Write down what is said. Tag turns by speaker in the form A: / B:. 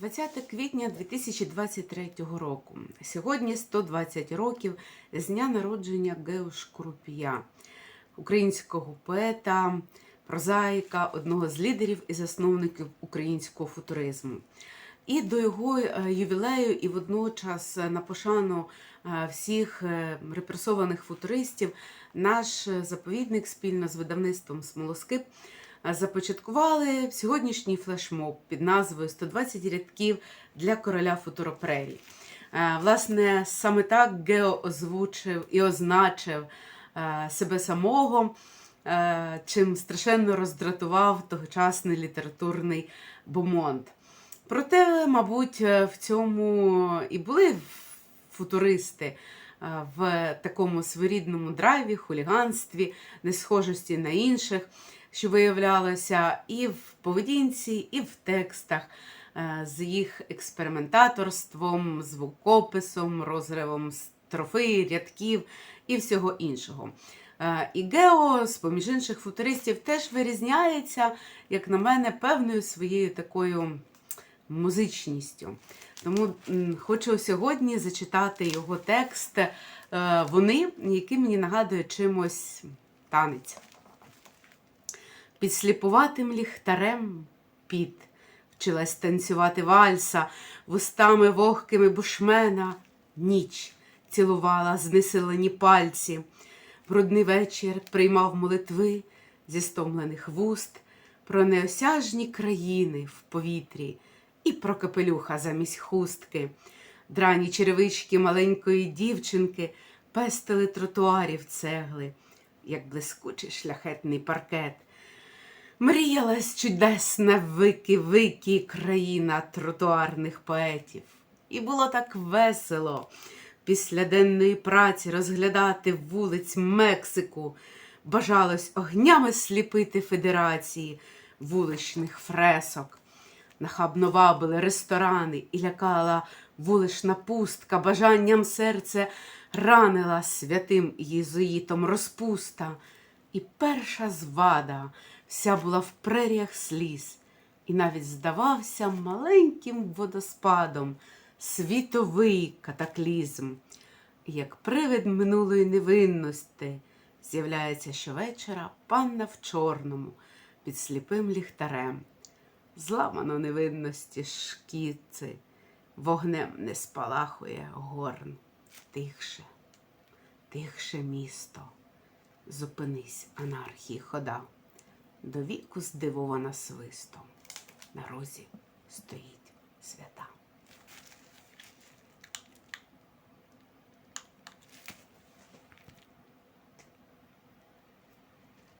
A: 20 квітня 2023 року. Сьогодні 120 років з дня народження Гео Шкрупія, українського поета, прозаїка, одного з лідерів і засновників українського футуризму. І до його е, ювілею, і водночас на пошану е, всіх е, репресованих футуристів, наш заповідник спільно з видавництвом Смолоскип започаткували сьогоднішній флешмоб під назвою «120 рядків для короля футуропрерії. Е, Власне, саме так Гео озвучив і означив е, себе самого, е, чим страшенно роздратував тогочасний літературний бомонд. Проте, мабуть, е, в цьому і були футуристи е, в такому своєрідному драйві, хуліганстві, несхожості на інших, що виявлялося і в поведінці, і в текстах е, з їх експериментаторством, звукописом, розривом строфи, рядків і всього іншого. Е, І Гео, з поміж інших футуристів, теж вирізняється, як на мене, певною своєю такою музичністю. Тому хочу сьогодні зачитати його текст е, Вони, який мені нагадує чимось танець. Під сліпуватим ліхтарем під вчилась танцювати вальса, вустами вогкими бушмена ніч цілувала знесилені пальці. Брудний вечір приймав молитви зі стомлених вуст про неосяжні країни в повітрі і про капелюха замість хустки. Драні черевички маленької дівчинки пестили тротуарів цегли, як блискучий шляхетний паркет. Мріялась чудесна вики-вики країна тротуарних поетів. І було так весело після денної праці розглядати вулиць Мексику. Бажалось огнями сліпити федерації вуличних фресок. Нахабно вабили ресторани і лякала вулична пустка, бажанням серце ранила святим єзуїтом розпуста. І перша звада вся була в преріях сліз, і навіть здавався маленьким водоспадом світовий катаклізм. І як привид минулої невинності з'являється щовечора панна в чорному під сліпим ліхтарем. Зламано невинності шкіци, вогнем не спалахує горн. Тихше, тихше місто. Зупинись, анархії хода, до віку здивована свистом. На розі стоїть свята.